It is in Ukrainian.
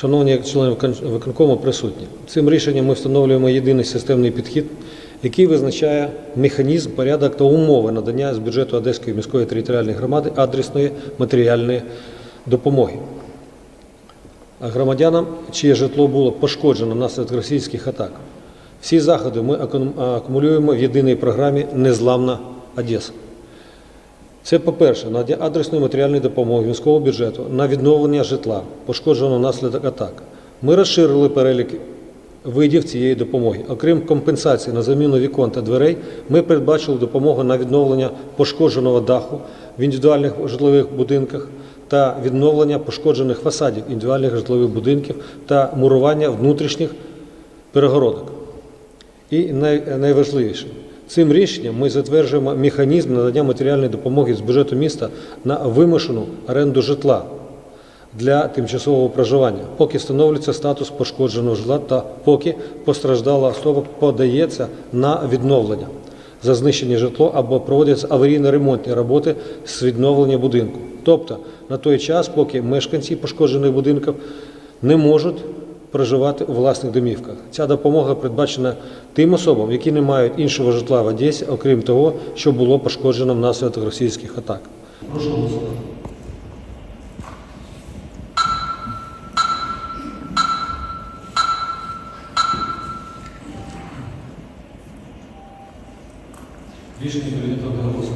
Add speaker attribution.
Speaker 1: Шановні члени виконкому присутні, цим рішенням ми встановлюємо єдиний системний підхід, який визначає механізм, порядок та умови надання з бюджету Одеської міської територіальної громади адресної матеріальної допомоги. Громадянам, чиє житло було пошкоджено внаслідок російських атак. Всі заходи ми акумулюємо в єдиній програмі Незламна Одеса. Це, по-перше, надання адресної матеріальної допомоги міського бюджету на відновлення житла, пошкодженого внаслідок атак. Ми розширили перелік видів цієї допомоги. Окрім компенсації на заміну вікон та дверей, ми передбачили допомогу на відновлення пошкодженого даху в індивідуальних житлових будинках та відновлення пошкоджених фасадів індивідуальних житлових будинків та мурування внутрішніх перегородок. І найважливіше, цим рішенням ми затверджуємо механізм надання матеріальної допомоги з бюджету міста на вимушену оренду житла для тимчасового проживання, поки встановлюється статус пошкодженого житла та поки постраждала особа подається на відновлення за знищення житло або проводяться аварійно-ремонтні роботи з відновлення будинку. Тобто на той час, поки мешканці пошкоджених будинків не можуть проживати у власних домівках. Ця допомога передбачена тим особам, які не мають іншого житла в Одесі, окрім того, що було пошкоджено внаслідок російських атак. Прошу голосувати. Рішення прийнято одноголосно.